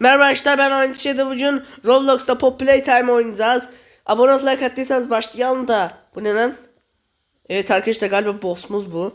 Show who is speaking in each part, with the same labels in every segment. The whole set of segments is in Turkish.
Speaker 1: Merhaba arkadaşlar ben Oyun Şeyde bugün Roblox'ta Pop Playtime oynayacağız. Abone olup like attıysanız başlayalım da. Bu ne lan? Evet arkadaşlar galiba boss'umuz bu.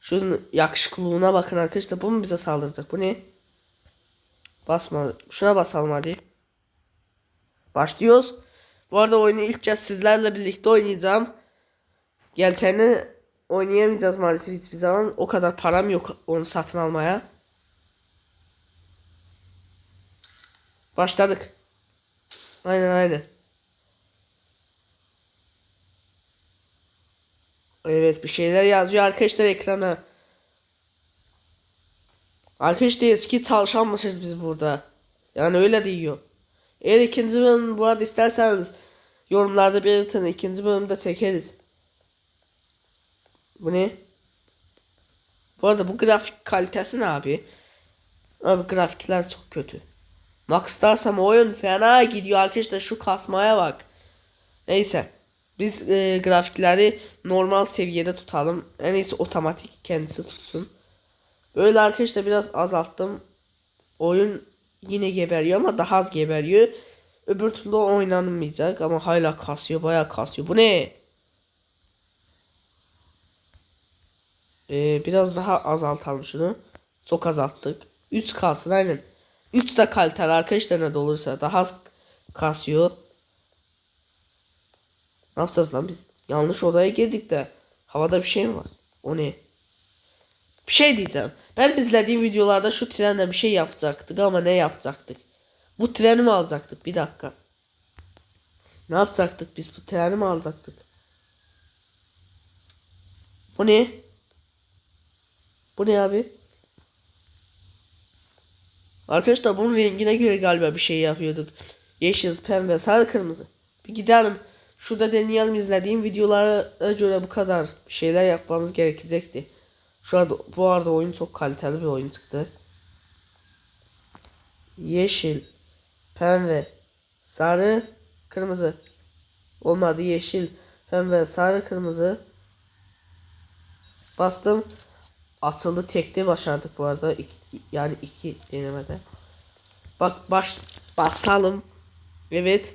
Speaker 1: Şunun yakışıklılığına bakın arkadaşlar. Bu mu bize saldıracak? Bu ne? Basma. Şuna basalım hadi. Başlıyoruz. Bu arada oyunu ilk kez sizlerle birlikte oynayacağım. Geçeni oynayamayacağız maalesef hiçbir zaman. O kadar param yok onu satın almaya. Başladık. Aynen aynen. Evet bir şeyler yazıyor arkadaşlar ekrana. Arkadaşlar eski çalışanmışız biz burada. Yani öyle diyor. Eğer ikinci bölüm bu arada isterseniz yorumlarda belirtin. ikinci bölümde çekeriz. Bu ne? Bu arada bu grafik kalitesi ne abi? Abi grafikler çok kötü. Max dersem oyun fena gidiyor arkadaşlar şu kasmaya bak. Neyse. Biz e, grafikleri normal seviyede tutalım. En iyisi otomatik kendisi tutsun. Böyle arkadaşlar biraz azalttım. Oyun yine geberiyor ama daha az geberiyor. Öbür türlü oynanmayacak ama hala kasıyor bayağı kasıyor. Bu ne? Ee, biraz daha azaltalım şunu. Çok azalttık. 3 kalsın aynen. 3 de kaliteli arkadaşlar ne olursa daha az kasıyor. Ne yapacağız lan biz? Yanlış odaya girdik de havada bir şey mi var? O ne? Bir şey diyeceğim. Ben izlediğim videolarda şu trenle bir şey yapacaktık ama ne yapacaktık? Bu treni mi alacaktık? Bir dakika. Ne yapacaktık biz bu treni mi alacaktık? Bu ne? Bu ne abi? Arkadaşlar bunun rengine göre galiba bir şey yapıyorduk. Yeşil, pembe, sarı, kırmızı. Bir gidelim. Şurada deneyelim izlediğim videolara göre bu kadar şeyler yapmamız gerekecekti. Şu arada bu arada oyun çok kaliteli bir oyun çıktı. Yeşil, pembe, sarı, kırmızı. Olmadı yeşil, pembe, sarı, kırmızı. Bastım. Atıldı tekte başardık bu arada. İki, yani iki denemede. Bak baş basalım. Evet.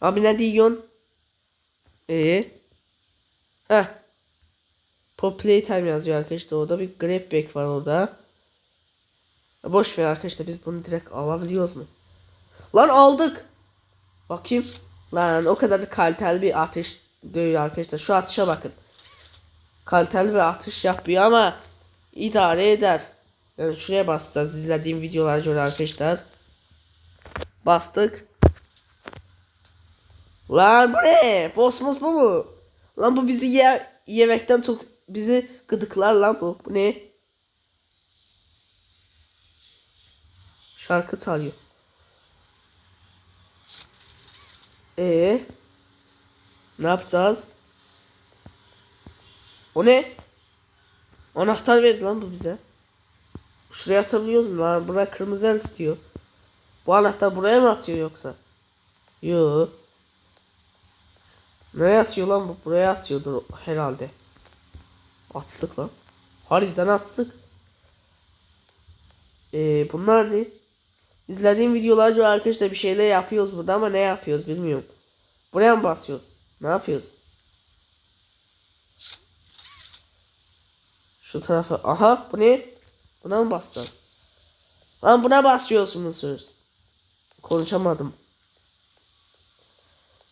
Speaker 1: Abi ne diyorsun? Ee? Heh. Pop Playtime yazıyor arkadaşlar. Orada bir grab bag var orada. Boş ver arkadaşlar biz bunu direkt alabiliyoruz mu? Lan aldık. Bakayım. Lan o kadar da kaliteli bir atış değil arkadaşlar. Şu atışa bakın. Kaliteli bir atış yapıyor ama idare eder. Yani şuraya basacağız izlediğim videolara göre arkadaşlar. Bastık. Lan bu ne? Boss'umuz bu mu? Lan bu bizi ye yemekten çok bizi gıdıklar lan bu. Bu ne? Şarkı çalıyor. Ee, ne yapacağız? O ne? Anahtar verdi lan bu bize. Şuraya atabiliyoruz mu lan? Buraya kırmızı istiyor. Bu anahtar buraya mı atıyor yoksa? Yo. Nereye atıyor lan bu? Buraya atıyordur herhalde. Attık lan. Harbiden attık. Ee, bunlar ne? İzlediğim videolarca arkadaşlar bir şeyler yapıyoruz burada ama ne yapıyoruz bilmiyorum. Buraya mı basıyoruz? Ne yapıyoruz? Şu tarafa. Aha bu ne? Buna mı basacağız? Lan buna basıyorsunuz. Konuşamadım.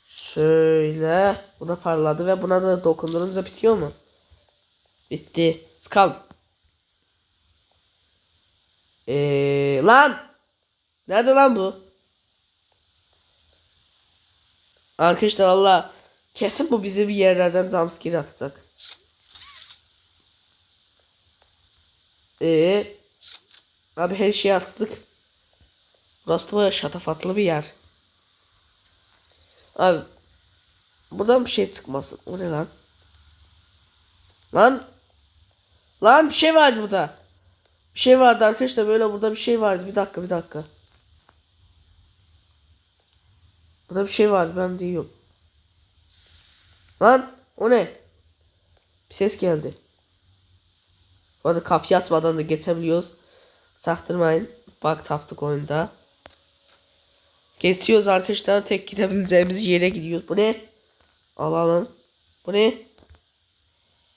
Speaker 1: Şöyle. Bu da parladı ve buna da dokundurunca bitiyor mu? Bitti. Çıkalım. Eee lan. Nerede lan bu? Arkadaşlar valla kesin bu bizi bir yerlerden jumpscare atacak. Ee, abi her şeyi attık. Burası da şatafatlı bir yer. Abi buradan bir şey çıkmasın. O ne lan? Lan Lan bir şey vardı burada. Bir şey vardı arkadaşlar böyle burada bir şey vardı. Bir dakika bir dakika. Burada bir şey vardı ben diyorum. Lan o ne? Bir ses geldi. Bu arada kapıyı açmadan da geçebiliyoruz. Çaktırmayın. bak taptık oyunda. Geçiyoruz arkadaşlar. Tek gidebileceğimiz yere gidiyoruz. Bu ne? Alalım. Bu ne?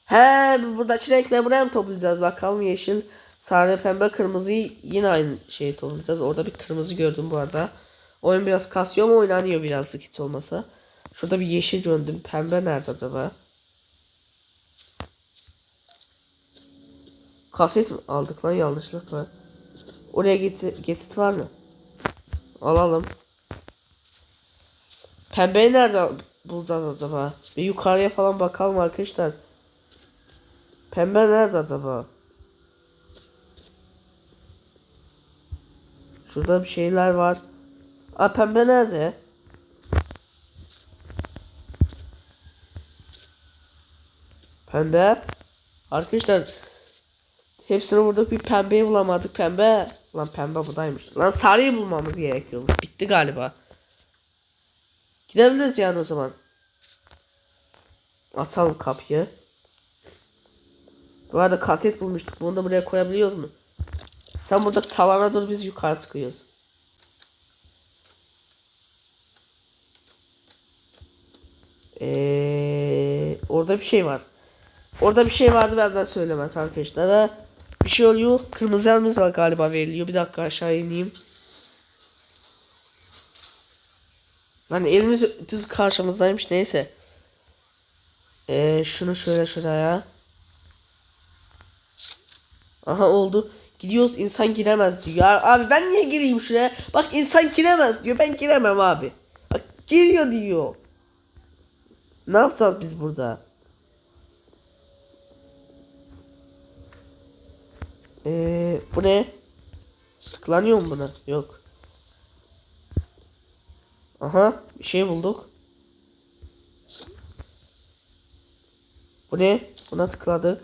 Speaker 1: He buradaki renkleri buraya mı toplayacağız? Bakalım yeşil, sarı, pembe, kırmızıyı yine aynı şeyi toplayacağız. Orada bir kırmızı gördüm bu arada. Oyun biraz kasıyor ama oynanıyor birazcık hiç olmasa. Şurada bir yeşil gördüm. Pembe nerede acaba? Kaset mi aldık lan yanlışlıkla? Oraya git geçit var mı? Alalım. Pembeyi nerede bulacağız acaba? Bir yukarıya falan bakalım arkadaşlar. Pembe nerede acaba? Şurada bir şeyler var. Aa pembe nerede? Pembe. Arkadaşlar hepsini burada bir pembeyi bulamadık. Pembe. Lan pembe buradaymış. Lan sarıyı bulmamız gerekiyor. Bitti galiba. Gidebiliriz yani o zaman. Açalım kapıyı. Bu arada kaset bulmuştuk. Bunu da buraya koyabiliyoruz mu? Sen burada çalana dur biz yukarı çıkıyoruz. Ee, orada bir şey var. Orada bir şey vardı benden söylemez arkadaşlar ve bir şey oluyor. Kırmızı elimiz var galiba veriliyor. Bir dakika aşağı ineyim. Lan elimiz düz karşımızdaymış neyse. Ee, şunu şöyle şuraya. Aha oldu. Gidiyoruz insan giremez diyor. Abi ben niye gireyim şuraya? Bak insan giremez diyor. Ben giremem abi. Bak giriyor diyor. Ne yapacağız biz burada? Ee, bu ne? Tıklanıyor mu buna? Yok. Aha bir şey bulduk. Bu ne? Buna tıkladık.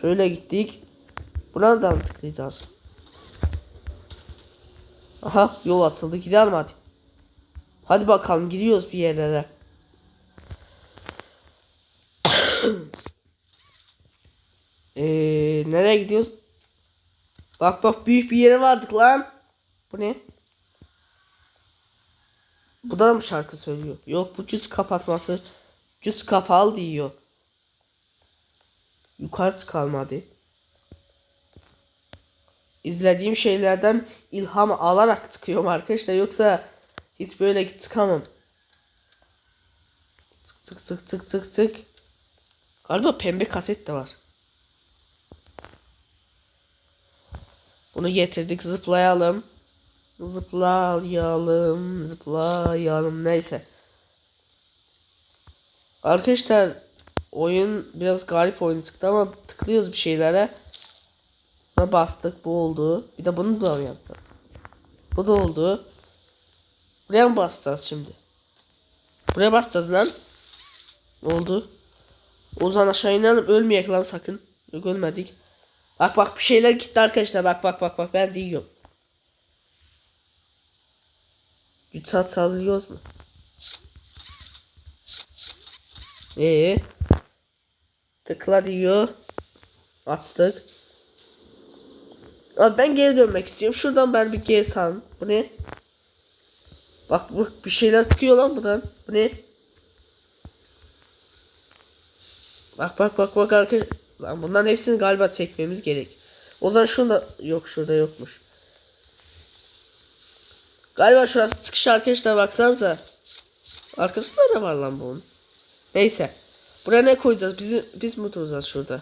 Speaker 1: Şöyle gittik. Buna da mı tıklayacağız? Aha yol atıldı. Gidelim hadi. Hadi bakalım gidiyoruz bir yerlere. Eee nereye gidiyoruz? Bak bak büyük bir yere vardık lan. Bu ne? Bu da mı şarkı söylüyor? Yok bu cüz kapatması. Cüz kapalı diyor. Yukarı çıkalım hadi. İzlediğim şeylerden ilham alarak çıkıyorum arkadaşlar. Yoksa hiç böyle çıkamam. Tık tık tık tık tık tık. Galiba pembe kaset de var. Bunu getirdik zıplayalım. Zıplayalım, zıplayalım neyse. Arkadaşlar oyun biraz garip oyun çıktı ama tıklıyoruz bir şeylere. Buna bastık bu oldu. Bir de bunu da mı yaptık? Bu da oldu. Buraya mı basacağız şimdi? Buraya basacağız lan. Oldu. O zaman aşağı inelim ölmeyek lan sakın. Yok ölmedik. Bak bak bir şeyler gitti arkadaşlar. Bak bak bak bak ben diyorum. Bir saat sallıyoruz mu? Ee, tıkla diyor. Açtık. Abi ben geri dönmek istiyorum. Şuradan ben bir geri salın. Bu ne? Bak bu bir şeyler çıkıyor lan buradan. Bu ne? Bak bak bak bak arkadaş. Lan bunların hepsini galiba çekmemiz gerek. O zaman şunda yok şurada yokmuş. Galiba şurası çıkış arkadaşlar baksanıza. Arkasında ne var lan bunun? Neyse. Buraya ne koyacağız? Bizi, biz mi duracağız şurada?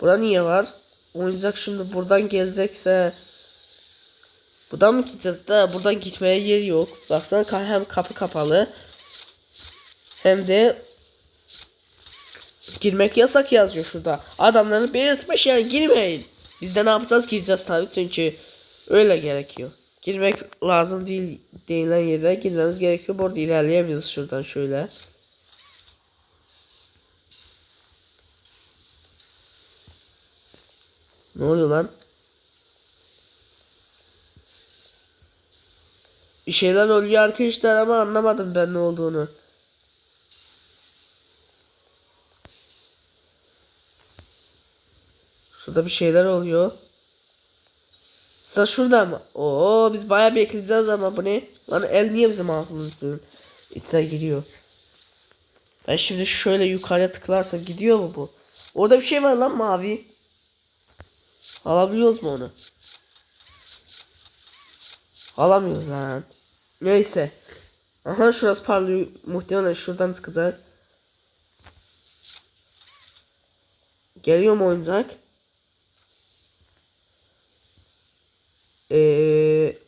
Speaker 1: Bura niye var? Oyuncak şimdi buradan gelecekse Buradan mı gideceğiz da buradan gitmeye yer yok. Baksana hem kapı kapalı hem de girmek yasak yazıyor şurada. Adamların belirtmiş yani girmeyin. Biz de ne yapacağız? Gireceğiz tabii çünkü öyle gerekiyor. Girmek lazım değil denilen yerlere girmeniz gerekiyor. Bu arada ilerleyemiyoruz şuradan şöyle. Ne oluyor lan? Bir şeyler oluyor arkadaşlar ama anlamadım ben ne olduğunu. Şurada bir şeyler oluyor. Sıra şurada mı? Oo biz bayağı bekleyeceğiz ama bu ne? Lan el niye bizim ağzımızın içine giriyor? Ben şimdi şöyle yukarıya tıklarsam gidiyor mu bu? Orada bir şey var lan mavi. Alabiliyoruz mu onu? Alamıyoruz lan. Neyse. Aha şurası parlıyor. Muhtemelen şuradan çıkacak. Geliyor mu oyuncak? Eee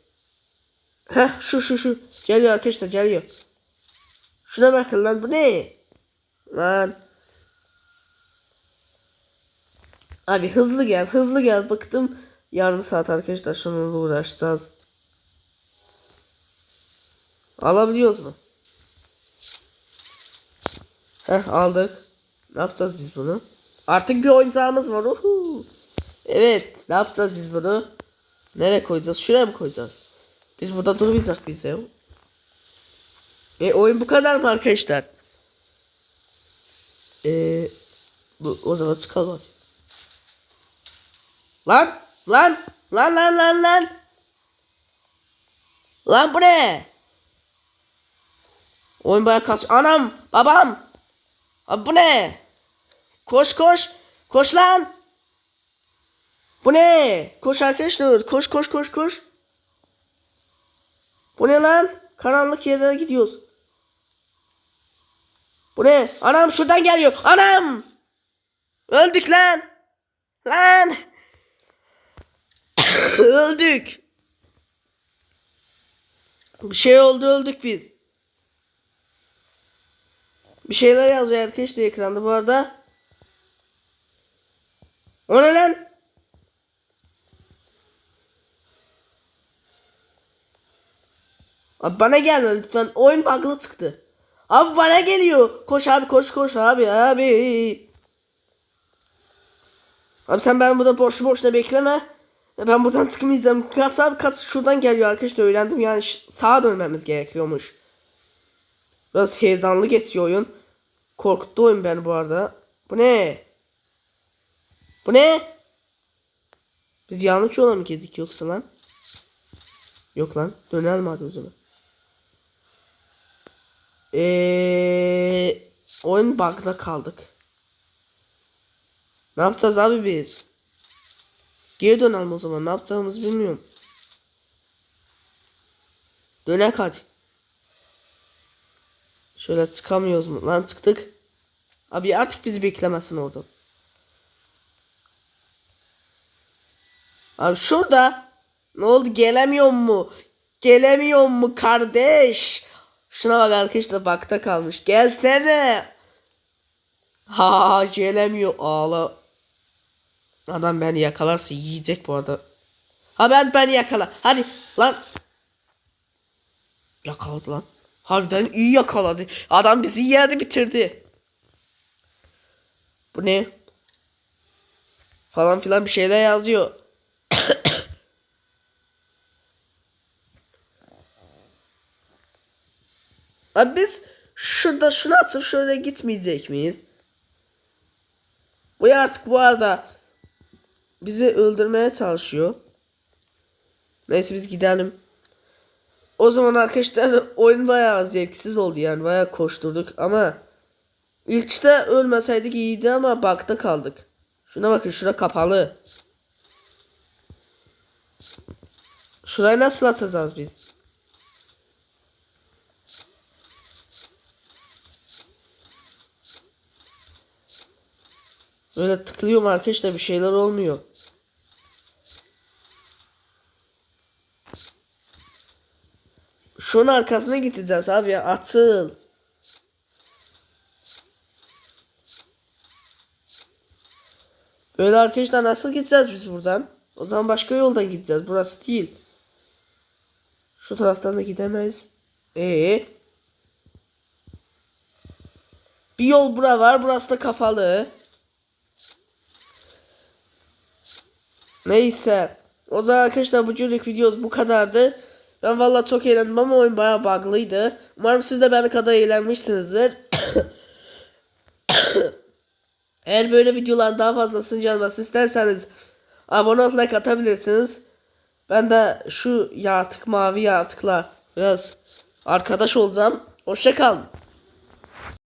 Speaker 1: Heh şu şu şu. Geliyor arkadaşlar geliyor. Şuna bakın lan bu ne? Lan. Abi hızlı gel hızlı gel bıktım. Yarım saat arkadaşlar şununla uğraşacağız. Alabiliyoruz mu? Heh aldık. Ne yapacağız biz bunu? Artık bir oyuncağımız var. Uhu. Evet. Ne yapacağız biz bunu? Nereye koyacağız? Şuraya mı koyacağız? Biz burada durmayacak biz ya. E oyun bu kadar mı arkadaşlar? E bu o zaman çıkalım. Lan lan lan lan lan lan. Lan bu ne? Oyun baya kas. Anam babam. Abi bu ne? Koş koş. Koş lan. Bu ne? Koş arkadaşlar. Koş koş koş koş. Bu ne lan? Karanlık yerlere gidiyoruz. Bu ne? Anam şuradan geliyor. Anam! Öldük lan. Lan! öldük. Bir şey oldu öldük biz. Bir şeyler yazıyor arkadaşlar ekranda bu arada. O ne lan? Abi bana gelme lütfen. Oyun bug'lı çıktı. Abi bana geliyor. Koş abi koş koş abi abi. Abi sen ben burada boşu boşuna bekleme. Ben buradan çıkmayacağım. Kaç abi kaç şuradan geliyor arkadaşlar öğrendim yani sağa dönmemiz gerekiyormuş. Biraz heyecanlı geçiyor oyun. Korkuttu oyun beni bu arada. Bu ne? Bu ne? Biz yanlış yola mı girdik yoksa lan? Yok lan. Dönelim hadi o zaman. Eee oyun bug'da kaldık. Ne yapacağız abi biz? Geri dönelim o zaman. Ne yapacağımızı bilmiyorum. Dönek hadi. Şöyle çıkamıyoruz mu? Lan çıktık. Abi artık bizi beklemesin orada. Abi şurada. Ne oldu gelemiyor mu? Gelemiyor mu kardeş? Şuna bak arkadaşlar bakta kalmış. Gelsene. Ha gelemiyor ağla. Adam beni yakalarsa yiyecek bu arada. Ha ben beni yakala. Hadi lan. Yakaladı lan. Harbiden iyi yakaladı. Adam bizi yedi bitirdi. Bu ne? Falan filan bir şeyler yazıyor. Abi biz şurada şunu atıp şöyle gitmeyecek miyiz? Bu artık bu arada bizi öldürmeye çalışıyor. Neyse biz gidelim. O zaman arkadaşlar oyun bayağı zevksiz oldu yani bayağı koşturduk ama ilkte ölmeseydik iyiydi ama bakta kaldık. Şuna bakın şura kapalı. Şurayı nasıl atacağız biz? Böyle tıklıyorum arkadaşlar bir şeyler olmuyor. Şunun arkasına gideceğiz abi ya atıl. Böyle arkadaşlar nasıl gideceğiz biz buradan? O zaman başka yoldan gideceğiz. Burası değil. Şu taraftan da gidemeyiz. Ee? Bir yol bura var. Burası da kapalı. Neyse. O zaman arkadaşlar bu cürük videomuz bu kadardı. Ben valla çok eğlendim ama oyun bayağı bug'lıydı. Umarım siz de benim kadar eğlenmişsinizdir. Eğer böyle videoların daha fazlasını gelmesi isterseniz abone olup like atabilirsiniz. Ben de şu yaratık mavi yaratıkla biraz arkadaş olacağım. Hoşça kalın.